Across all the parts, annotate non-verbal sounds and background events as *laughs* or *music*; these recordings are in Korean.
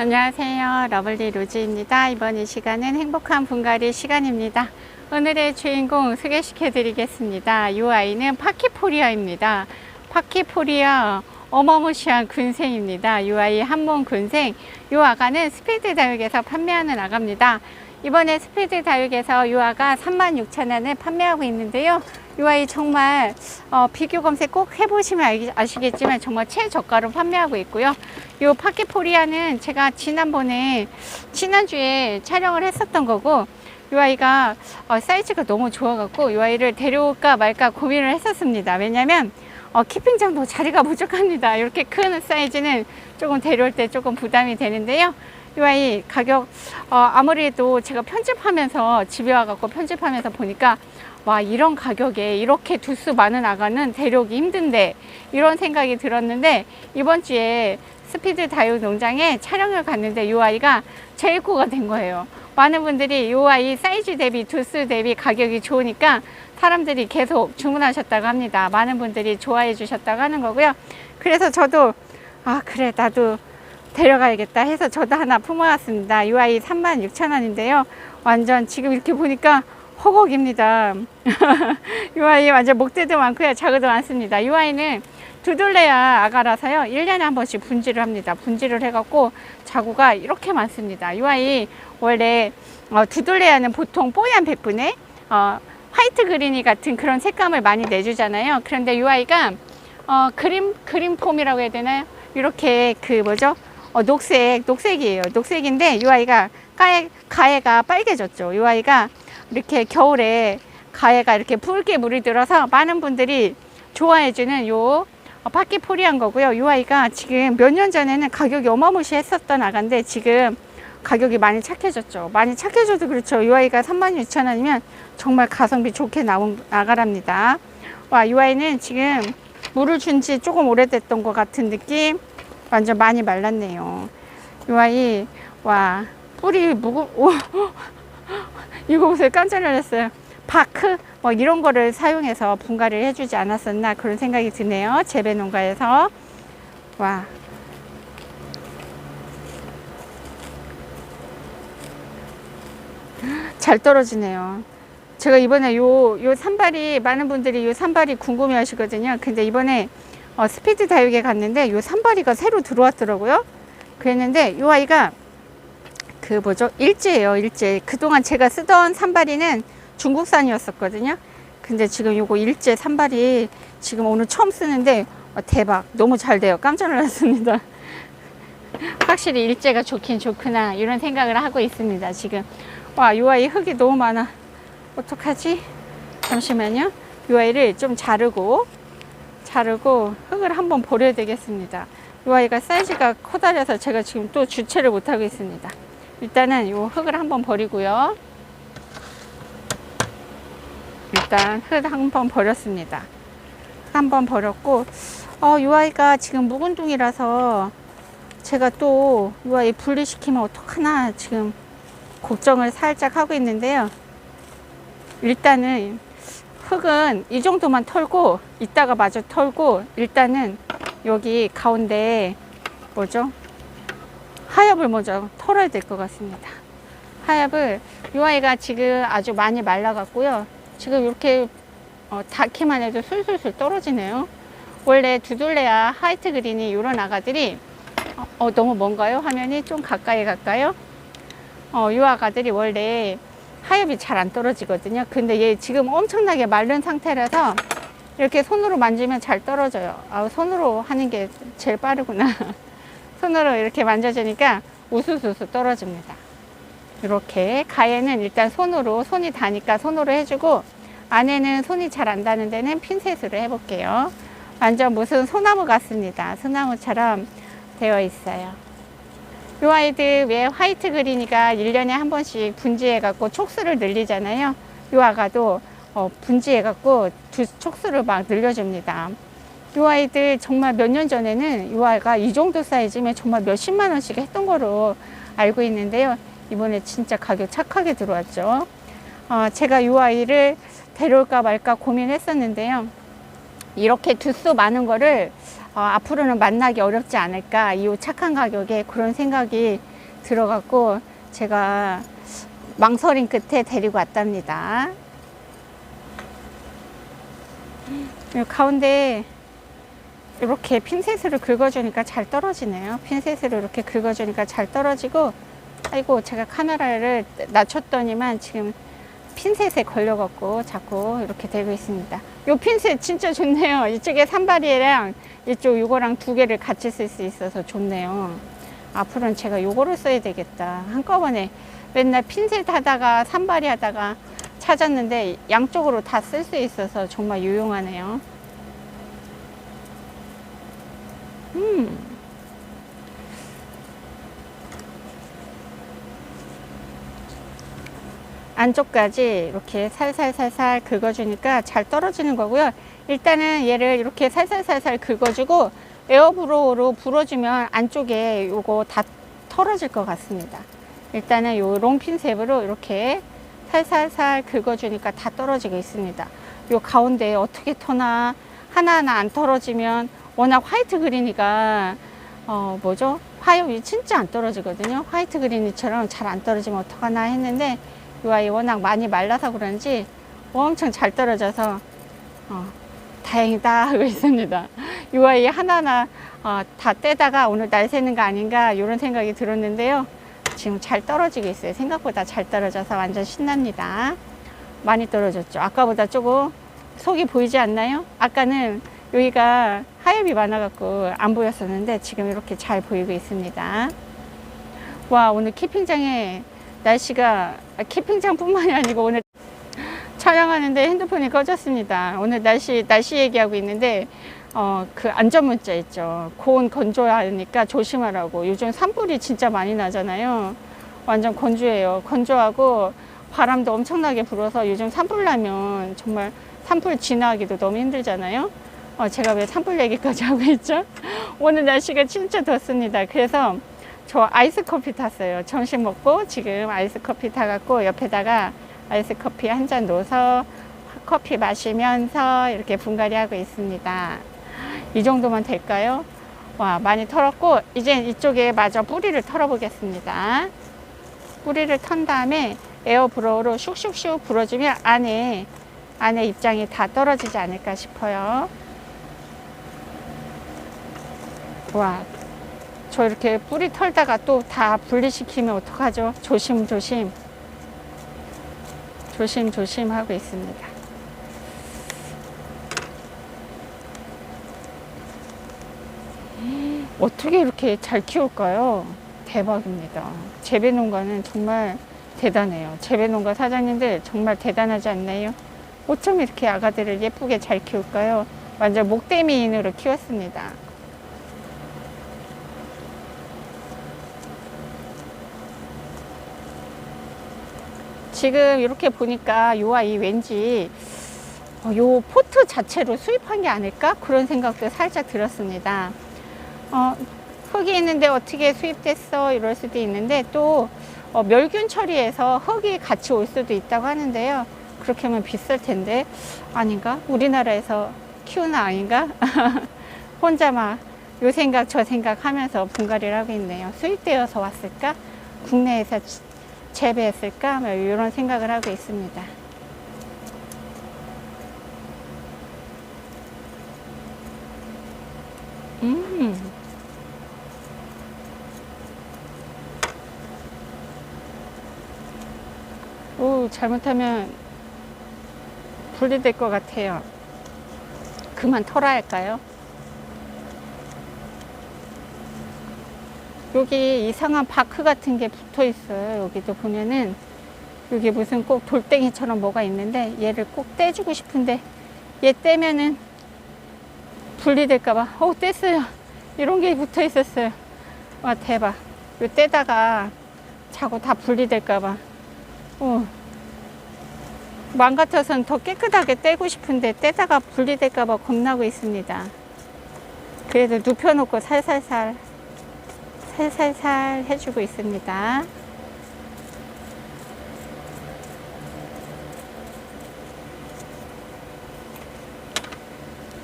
안녕하세요. 러블리 로즈입니다. 이번 이 시간은 행복한 분갈이 시간입니다. 오늘의 주인공 소개시켜 드리겠습니다. 이 아이는 파키포리아입니다. 파키포리아 어마무시한 군생입니다. 이 아이 한몸 군생. 이 아가는 스피드 다육에서 판매하는 아가입니다. 이번에 스피드 다육에서 이 아가 36,000원에 판매하고 있는데요. 이 아이 정말 어, 비교 검색 꼭 해보시면 알- 아시겠지만 정말 최저가로 판매하고 있고요. 이 파키포리아는 제가 지난번에 지난주에 촬영을 했었던 거고 이 아이가 어, 사이즈가 너무 좋아갖고 이 아이를 데려올까 말까 고민을 했었습니다. 왜냐면 어, 키핑장도 자리가 부족합니다. 이렇게 큰 사이즈는 조금 데려올 때 조금 부담이 되는데요. 이 아이 가격 어, 아무래도 제가 편집하면서 집에 와갖고 편집하면서 보니까 와 이런 가격에 이렇게 두수 많은 아가는 데려오기 힘든데 이런 생각이 들었는데 이번 주에 스피드 다육 농장에 촬영을 갔는데 이 아이가 재입고가 된 거예요. 많은 분들이 이 아이 사이즈 대비 두수 대비 가격이 좋으니까 사람들이 계속 주문하셨다고 합니다. 많은 분들이 좋아해 주셨다고 하는 거고요. 그래서 저도 아 그래 나도 데려가야겠다 해서 저도 하나 품어왔습니다. 이 아이 36,000원인데요. 완전 지금 이렇게 보니까 허걱입니다. 이 아이 완전 목대도 많고요. 자그도 많습니다. 이 아이는 두들레야 아가라서요. 1년에 한 번씩 분질을 합니다. 분질을 해갖고 자구가 이렇게 많습니다. 이 아이 원래 어, 두들레야는 보통 뽀얀 백분에 어, 화이트 그린이 같은 그런 색감을 많이 내주잖아요. 그런데 이 아이가 어, 그림 그림 폼이라고 해야 되나요? 이렇게 그 뭐죠? 어, 녹색 녹색이에요. 녹색인데 이 아이가 가해, 가해가 빨개졌죠. 이 아이가 이렇게 겨울에 가해가 이렇게 붉게 물이 들어서 많은 분들이 좋아해주는 요 어, 파키포리한 거고요. 이 아이가 지금 몇 년 전에는 가격이 어마무시했었던 아가인데 지금 가격이 많이 착해졌죠. 많이 착해져도 그렇죠. 이 아이가 36,000원이면 정말 가성비 좋게 나온 아가랍니다. 와, 이 아이는 지금 물을 준 지 조금 오래됐던 것 같은 느낌. 완전 많이 말랐네요. 이 아이, 와, 뿌리 무거, 오, *gasps* 이거 보세요. 깜짝 놀랐어요. 바크 뭐 이런 거를 사용해서 분갈이를 해주지 않았었나 그런 생각이 드네요. 재배 농가에서 와. *gasps* 잘 떨어지네요. 제가 이번에 요, 요 산발이, 많은 분들이 요 산발이 궁금해 하시거든요. 근데 이번에 어, 스피드 다육에 갔는데 요 산발이가 새로 들어왔더라고요. 그랬는데 요 아이가 그 뭐죠? 일제예요, 일제. 그동안 제가 쓰던 산발이는 중국산이었었거든요. 근데 지금 요거 일제 산발이 지금 오늘 처음 쓰는데 어, 대박. 너무 잘 돼요. 깜짝 놀랐습니다. *laughs* 확실히 일제가 좋긴 좋구나. 이런 생각을 하고 있습니다. 지금. 와, 요 아이 흙이 너무 많아. 어떡하지? 잠시만요. 요 아이를 좀 자르고, 자르고 흙을 한번 버려야 되겠습니다. 요 아이가 사이즈가 커다래서 제가 지금 또 주체를 못하고 있습니다. 일단은 요 흙을 한번 버리고요. 일단 흙 한번 버렸습니다. 한번 버렸고, 어, 요 아이가 지금 묵은둥이라서 제가 또요 아이 분리시키면 어떡하나 지금 걱정을 살짝 하고 있는데요. 일단은 흙은 이 정도만 털고 이따가 마저 털고 일단은 여기 가운데 뭐죠? 하엽을 먼저 털어야 될 것 같습니다. 하엽을 이 아이가 지금 아주 많이 말라갔고요. 지금 이렇게 어, 닿기만 해도 술술술 떨어지네요. 원래 두둘레야 화이트 그린이 이런 아가들이 어, 어, 너무 먼가요? 화면이 좀 가까이 갈까요? 어, 이 아가들이 원래 하엽이 잘 안 떨어지거든요. 근데 얘 지금 엄청나게 마른 상태라서 이렇게 손으로 만지면 잘 떨어져요. 아, 손으로 하는 게 제일 빠르구나. *laughs* 손으로 이렇게 만져주니까 우수수수 떨어집니다. 이렇게 가해는 일단 손으로 손이 닿으니까 손으로 해주고 안에는 손이 잘 안 닿는 데는 핀셋으로 해볼게요. 완전 무슨 소나무 같습니다. 소나무처럼 되어 있어요. 요 아이들 왜 화이트 그린이가 1년에 한 번씩 분지해갖고 촉수를 늘리잖아요. 요 아가도 어, 분지해갖고 두 촉수를 막 늘려줍니다. 요 아이들 정말 몇 년 전에는 요 아이가 이 정도 사이즈면 정말 몇십만 원씩 했던 거로 알고 있는데요. 이번에 진짜 가격 착하게 들어왔죠. 어, 제가 요 아이를 데려올까 말까 고민했었는데요. 이렇게 두수 많은 거를 어, 앞으로는 만나기 어렵지 않을까 이 착한 가격에 그런 생각이 들어갔고 제가 망설임 끝에 데리고 왔답니다. 이 가운데 이렇게 핀셋으로 긁어주니까 잘 떨어지네요. 핀셋으로 이렇게 긁어주니까 잘 떨어지고, 아이고, 제가 카메라를 낮췄더니만 지금 핀셋에 걸려갖고 자꾸 이렇게 되고 있습니다. 요 핀셋 진짜 좋네요. 이쪽에 산발이랑 이쪽 요거랑 두 개를 같이 쓸 수 있어서 좋네요. 앞으로는 제가 요거를 써야 되겠다. 한꺼번에 맨날 핀셋 하다가 산발이 하다가 찾았는데 양쪽으로 다 쓸 수 있어서 정말 유용하네요. 음. 안쪽까지 이렇게 살살살살 긁어주니까 잘 떨어지는 거고요. 일단은 얘를 이렇게 살살살살 긁어주고 에어브로우로 불어주면 안쪽에 요거 다 털어질 것 같습니다. 일단은 요 롱핀셉으로 이렇게 살살살 긁어주니까 다 떨어지고 있습니다. 요 가운데 어떻게 터나 하나하나 안 털어지면 워낙 화이트 그린이가 어 뭐죠? 화염이 진짜 안 떨어지거든요. 화이트 그린이처럼 잘 안 떨어지면 어떡하나 했는데 이 아이 워낙 많이 말라서 그런지 엄청 잘 떨어져서 어, 다행이다 하고 있습니다. 이 아이 하나하나 어, 다 떼다가 오늘 날 새는 거 아닌가 이런 생각이 들었는데요. 지금 잘 떨어지고 있어요. 생각보다 잘 떨어져서 완전 신납니다. 많이 떨어졌죠. 아까보다 조금 속이 보이지 않나요? 아까는 여기가 하엽이 많아갖고 안 보였었는데 지금 이렇게 잘 보이고 있습니다. 와 오늘 캠핑장에 날씨가 아, 캠핑장뿐만이 아니고 오늘 촬영하는데 핸드폰이 꺼졌습니다. 오늘 날씨 날씨 얘기하고 있는데 어 그 안전 문자 있죠. 고온 건조하니까 조심하라고. 요즘 산불이 진짜 많이 나잖아요. 완전 건조해요. 건조하고 바람도 엄청나게 불어서 요즘 산불 나면 정말 산불 지나기도 너무 힘들잖아요. 어, 제가 왜 산불 얘기까지 *laughs* 하고 있죠? 오늘 날씨가 진짜 덥습니다. 그래서 저 아이스 커피 탔어요. 점심 먹고 지금 아이스 커피 타갖고 옆에다가 아이스 커피 한 잔 넣어서 커피 마시면서 이렇게 분갈이 하고 있습니다. 이 정도면 될까요? 와, 많이 털었고, 이제 이쪽에 마저 뿌리를 털어보겠습니다. 뿌리를 턴 다음에 에어 브로우로 슉슉슉 불어주면 안에, 안에 입장이 다 떨어지지 않을까 싶어요. 와, 저 이렇게 뿌리 털다가 또 다 분리시키면 어떡하죠? 조심조심. 조심조심 하고 있습니다. 어떻게 이렇게 잘 키울까요? 대박입니다. 재배 농가는 정말 대단해요. 재배 농가 사장님들 정말 대단하지 않나요? 어쩜 이렇게 아가들을 예쁘게 잘 키울까요? 완전 목대미인으로 키웠습니다. 지금 이렇게 보니까 요 아이 왠지 어, 요 포트 자체로 수입한 게 아닐까 그런 생각도 살짝 들었습니다. 어, 흙이 있는데 어떻게 수입됐어 이럴 수도 있는데 또 어, 멸균 처리해서 흙이 같이 올 수도 있다고 하는데요. 그렇게 하면 비쌀 텐데 아닌가? 우리나라에서 키우는 아닌가? *laughs* 혼자 막 요 생각 저 생각 하면서 분갈이를 하고 있네요. 수입되어서 왔을까? 국내에서 재배했을까? 뭐 이런 생각을 하고 있습니다. 음. 오, 잘못하면 분리될 것 같아요. 그만 털어야 할까요? 여기 이상한 바크 같은 게 붙어 있어요. 여기도 보면은 여기 무슨 꼭 돌덩이처럼 뭐가 있는데 얘를 꼭 떼주고 싶은데 얘 떼면은 분리될까봐. 어, 뗐어요. 이런 게 붙어 있었어요. 와, 대박. 요 떼다가 자고 다 분리될까봐. 어. 마음 같아서는 더 깨끗하게 떼고 싶은데 떼다가 분리될까봐 겁나고 있습니다. 그래도 눕혀놓고 살살살 살살살 해주고 있습니다.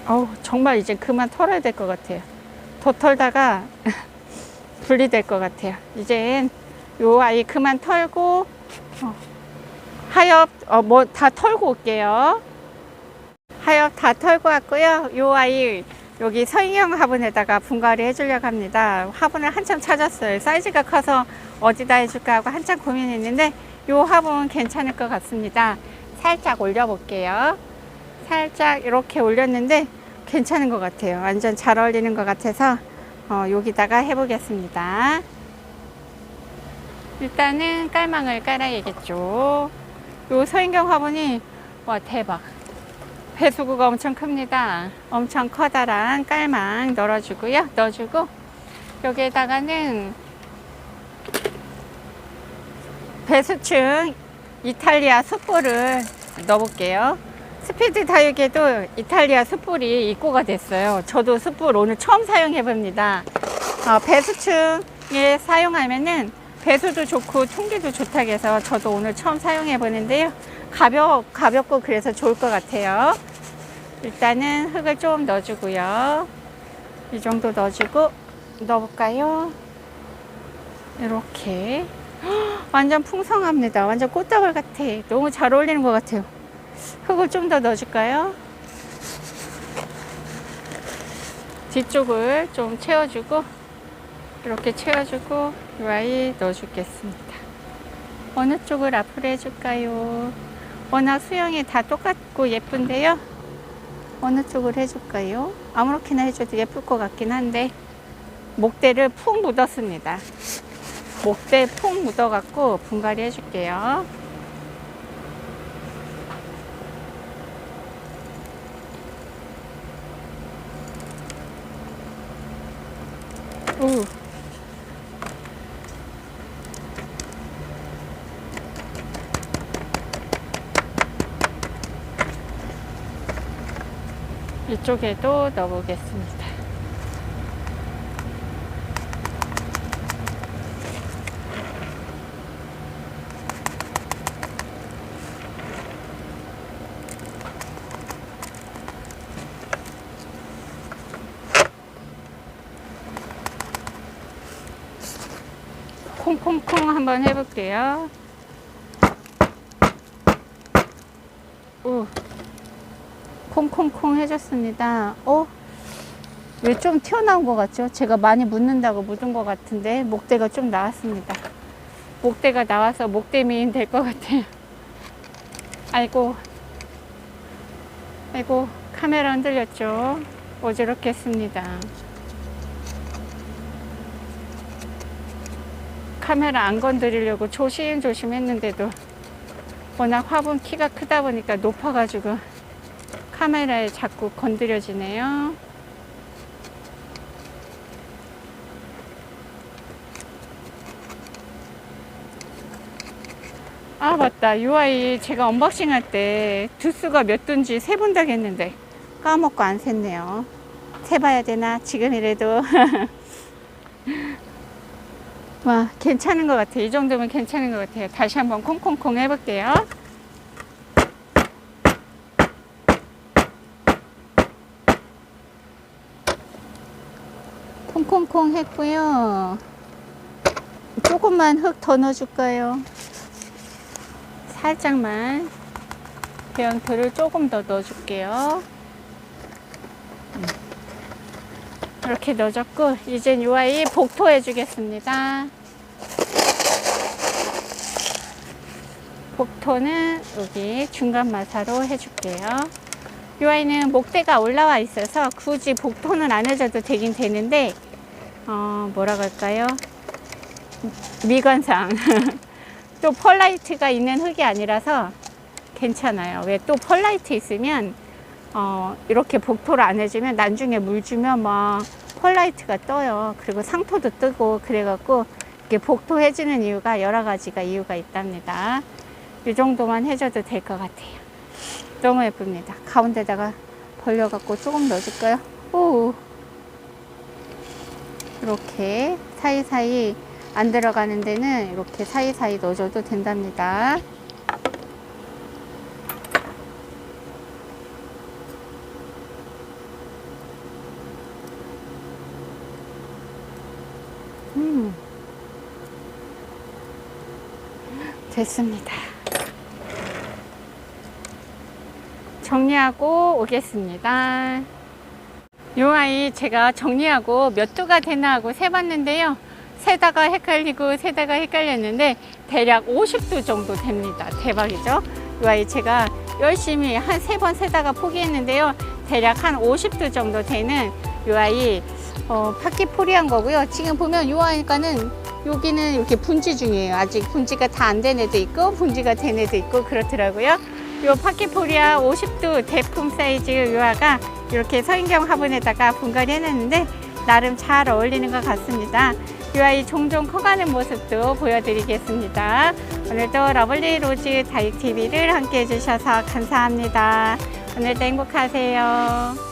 어우, 정말 이제 그만 털어야 될 것 같아요. 더 털다가 *laughs* 분리될 것 같아요. 이젠 요 아이 그만 털고 어, 하엽 어, 뭐 다 털고 올게요. 하엽 다 털고 왔고요. 요 아이 여기 서인형 화분에다가 분갈이 해주려고 합니다. 화분을 한참 찾았어요. 사이즈가 커서 어디다 해줄까 하고 한참 고민했는데 요 화분 괜찮을 것 같습니다. 살짝 올려볼게요. 살짝 이렇게 올렸는데 괜찮은 것 같아요. 완전 잘 어울리는 것 같아서 어, 여기다가 해보겠습니다. 일단은 깔망을 깔아야겠죠. 요 서인경 화분이 와 대박. 배수구가 엄청 큽니다. 엄청 커다란 깔망 널어주고요. 넣어주고 여기에다가는 배수층 이탈리아 숯불을 넣어볼게요. 스피드 다육에도 이탈리아 숯불이 입고가 됐어요. 저도 숯불 오늘 처음 사용해 봅니다. 어, 배수층에 사용하면은 배수도 좋고 통기도 좋다고 해서 저도 오늘 처음 사용해 보는데요. 가벼, 가볍고 그래서 좋을 것 같아요. 일단은 흙을 좀 넣어주고요. 이 정도 넣어주고 넣어볼까요? 이렇게 완전 풍성합니다. 완전 꽃다발 같아. 너무 잘 어울리는 것 같아요. 흙을 좀 더 넣어줄까요? 뒤쪽을 좀 채워주고 이렇게 채워주고 이 아이 넣어주겠습니다. 어느 쪽을 앞으로 해줄까요? 워낙 수영이 다 똑같고 예쁜데요. 어느 쪽을 해줄까요? 아무렇게나 해줘도 예쁠 것 같긴 한데 목대를 푹 묻었습니다. 목대 푹 묻어갖고 분갈이 해줄게요. 오. 이쪽에도 넣어보겠습니다. 콩콩콩 한번 해볼게요. 오. 콩콩콩 해줬습니다. 어? 왜 좀 튀어나온 것 같죠? 제가 많이 묻는다고 묻은 것 같은데 목대가 좀 나왔습니다. 목대가 나와서 목대 미인 될 것 같아요. 아이고, 아이고 카메라 흔들렸죠? 어지럽겠습니다. 카메라 안 건드리려고 조심조심 했는데도 워낙 화분 키가 크다 보니까 높아가지고 카메라에 자꾸 건드려지네요. 아 맞다. UI 제가 언박싱 할 때 두수가 몇 둔지 세 본다고 했는데 까먹고 안 샜네요. 세봐야 되나? 지금이라도. *laughs* 와 괜찮은 것 같아요. 이 정도면 괜찮은 것 같아요. 다시 한번 콩콩콩 해볼게요 콩콩콩 했고요 조금만 흙 더 넣어줄까요 살짝만 배양토를 조금 더 넣어줄게요. 음. 이렇게 넣어줬고 이젠 이 아이 복토해 주겠습니다. 복토는 여기 중간 마사로 해줄게요. 이 아이는 목대가 올라와 있어서 굳이 복토는 안 해줘도 되긴 되는데 어, 뭐라 할까요? 미관상 *laughs* 또 펄라이트가 있는 흙이 아니라서 괜찮아요. 왜 또 펄라이트 있으면 어, 이렇게 복토를 안 해주면 나중에 물 주면 막 펄라이트가 떠요. 그리고 상토도 뜨고 그래갖고 이렇게 복토 해주는 이유가 여러 가지가 이유가 있답니다. 이 정도만 해줘도 될 것 같아요. 너무 예쁩니다. 가운데다가 벌려갖고 조금 넣어줄까요? 오 이렇게 사이사이 안 들어가는 데는 이렇게 사이사이 넣어줘도 된답니다. 음. 됐습니다. 정리하고 오겠습니다. 요 아이 제가 정리하고 몇 도가 되나 하고 세봤는데요. 세다가 헷갈리고 세다가 헷갈렸는데 대략 50도 정도 됩니다. 대박이죠? 요 아이 제가 열심히 한 세 번 세다가 포기했는데요. 대략 한 50도 정도 되는 요 아이 어, 파키포리한 거고요. 지금 보면 요 아이가는 여기는 이렇게 분지 중이에요. 아직 분지가 다 안 된 애도 있고 분지가 된 애도 있고 그렇더라고요. 요 파키포리아 50도 대품 사이즈 요아가 이렇게 서인경 화분에다가 분갈이 해놨는데 나름 잘 어울리는 것 같습니다. 이 아이 종종 커가는 모습도 보여드리겠습니다. 오늘도 러블리 로즈 다육TV를 함께 해주셔서 감사합니다. 오늘도 행복하세요.